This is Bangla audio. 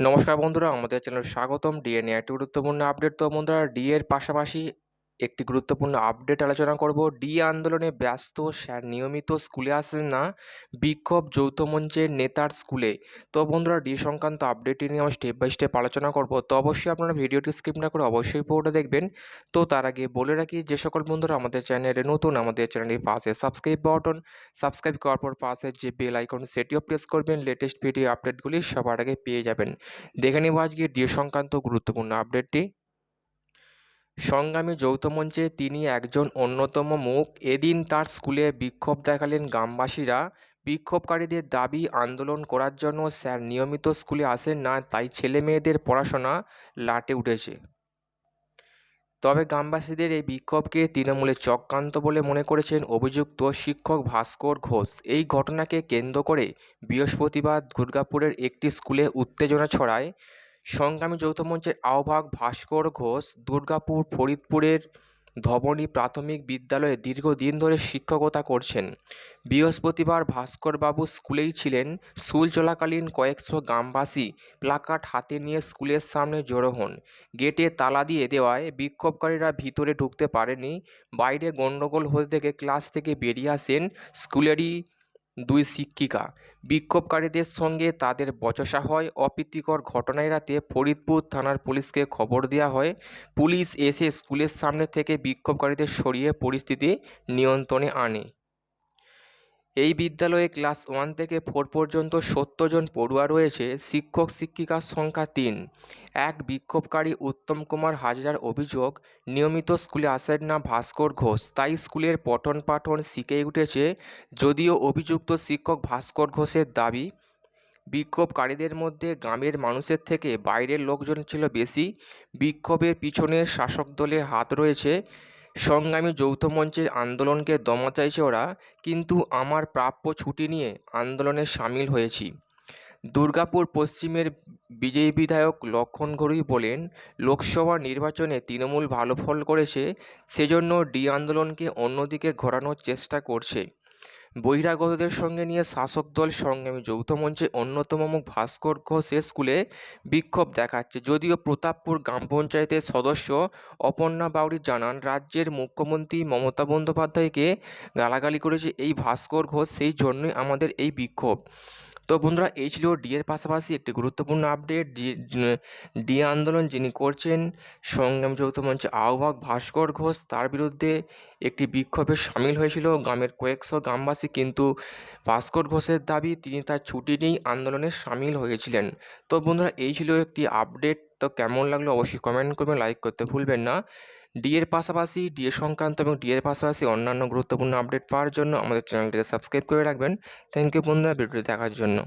নমস্কার বন্ধুরা আমাদের চ্যানেল স্বাগতম। ডিএনএ একটি গুরুত্বপূর্ণ আপডেট। তো বন্ধুরা ডি এর পাশাপাশি একটি গুরুত্বপূর্ণ আপডেট আলোচনা করব। ডি আন্দোলনে ব্যস্ত, স্যার নিয়মিত স্কুলে আসেন না। বিক্ষোভ যৌথ মঞ্চের নেতার স্কুলে। তো বন্ধুরা ডি সংক্রান্ত আপডেটটি নিয়ে আমি স্টেপ বাই স্টেপ আলোচনা করব। তো অবশ্যই আপনারা ভিডিওটি স্কিপ না করে অবশ্যই পুরোটা দেখবেন। তো তার আগে বলে রাখি, যে সকল বন্ধুরা আমাদের চ্যানেলে নতুন, আমাদের চ্যানেলের পাশে সাবস্ক্রাইব বাটন সাবস্ক্রাইব করার পর পাশে যে বেল আইকন সেটিও প্রেস করবেন। লেটেস্ট ভিডিও আপডেটগুলি সবার আগে পেয়ে যাবেন। দেখে নিব আজকে ডি সংক্রান্ত গুরুত্বপূর্ণ আপডেটটি সংগ্রামী যৌথ মঞ্চে তিনি একজন অন্যতম মুখ। এদিন তার স্কুলে বিক্ষোভ দেখালেন গ্রামবাসীরা। বিক্ষোভকারীদের দাবি, আন্দোলন করার জন্য স্যার নিয়মিত স্কুলে আসেন না, তাই ছেলে মেয়েদের পড়াশোনা লাটে উঠেছে। তবে গ্রামবাসীদের এই বিক্ষোভকে তৃণমূলের চক্রান্ত বলে মনে করেছেন অভিযুক্ত শিক্ষক ভাস্কর ঘোষ। এই ঘটনাকে কেন্দ্র করে বৃহস্পতিবার দুর্গাপুরের একটি স্কুলে উত্তেজনা ছড়ায়। সংগ্রামী যৌথ মঞ্চের আহ্বায়ক ভাস্কর ঘোষ দুর্গাপুর, ফরিদপুরের ধবনী প্রাথমিক বিদ্যালয়ে দীর্ঘদিন ধরে শিক্ষকতা করছেন। বৃহস্পতিবার ভাস্করবাবু স্কুলেই ছিলেন। স্কুল চলাকালীন কয়েকশো গ্রামবাসী প্লাকার্ড হাতে নিয়ে স্কুলের সামনে জড়ো হন। গেটে তালা দিয়ে দেওয়ায় বিক্ষোভকারীরা ভিতরে ঢুকতে পারেনি বাইরে গণ্ডগোল হতে থেকে ক্লাস থেকে বেরিয়ে আসেন স্কুলেরই দুই শিক্ষিকা। বিক্ষোভকারীদের সঙ্গে তাদের বচসা হয়। অপ্রীতিকর ঘটনা এড়াতে ফরিদপুর থানার পুলিশকে খবর দেওয়া হয়। পুলিশ এসে স্কুলের সামনে থেকে বিক্ষোভকারীদের সরিয়ে পরিস্থিতি নিয়ন্ত্রণে আনে। এই বিদ্যালয়ে ক্লাস ওয়ান থেকে ফোর পর্যন্ত সত্তর জন পড়ুয়া রয়েছে, শিক্ষক শিক্ষিকার সংখ্যা তিন। এক বিক্ষোভকারী উত্তম কুমার হাজরার অভিযোগ, নিয়মিত স্কুলে আসেন না ভাস্কর ঘোষ। তাই স্কুলের পঠন পাঠন শিখে উঠেছে, যদিও অভিযুক্ত শিক্ষক ভাস্কর ঘোষের দাবি, বিক্ষোভকারীদের মধ্যে গ্রামের মানুষের থেকে বাইরের লোকজন ছিল বেশি। বিক্ষোভের পিছনে শাসক দলের হাত রয়েছে সংগ্রামী যৌথ মঞ্চের আন্দোলনকে দমা চাইছে ওরা, কিন্তু আমার প্রাপ্য ছুটি নিয়ে আন্দোলনে সামিল হয়েছি। দুর্গাপুর পশ্চিমের বিজয়ী বিধায়ক লক্ষণ ঘড়ুই বলেন, লোকসভা নির্বাচনে তৃণমূল ভালো ফল করেছে, সেজন্য ডি আন্দোলনকে অন্যদিকে ঘোরানোর চেষ্টা করছে। বহিরাগতদের সঙ্গে নিয়ে শাসক দল সংগ্রামী যৌথ মঞ্চে অন্যতম মুখ ভাস্কর ঘোষের স্কুলে বিক্ষোভ দেখাচ্ছে। যদিও প্রতাপপুর গ্রাম পঞ্চায়েতের সদস্য অপর্ণা বাউরি জানান, রাজ্যের মুখ্যমন্ত্রী মমতা বন্দ্যোপাধ্যায়কে গালাগালি করেছে এই ভাস্কর ঘোষ, সেই জন্যই আমাদের এই বিক্ষোভ। তো বন্ধুরা এই ছিল ডিএর পাশাপাশি একটি গুরুত্বপূর্ণ আপডেট ডি আন্দোলন যিনি করছেন, সংগ্রাম যৌথ মঞ্চে আহ্বায়ক ভাস্কর ঘোষ, তার বিরুদ্ধে একটি বিক্ষোভে সামিল হয়েছিল গ্রামের কয়েকশো গ্রামবাসী। কিন্তু ভাস্কর ঘোষের দাবি, তিনি তার ছুটি নিয়েই আন্দোলনে সামিল হয়েছিলেন। তো বন্ধুরা, এই ছিল একটি আপডেট তো কেমন লাগল অবশ্যই কমেন্ট করবেন লাইক করতে ভুলবেন না। ডিএর পাশাপাশি ডিএ সংক্রান্ত এবং ডিএর পাশাপাশি অন্যান্য গুরুত্বপূর্ণ আপডেট পাওয়ার জন্য আমাদের চ্যানেলটিকে সাবস্ক্রাইব করে রাখবেন। থ্যাংক ইউ বন্ধুরা, ভিডিওটি দেখার জন্য।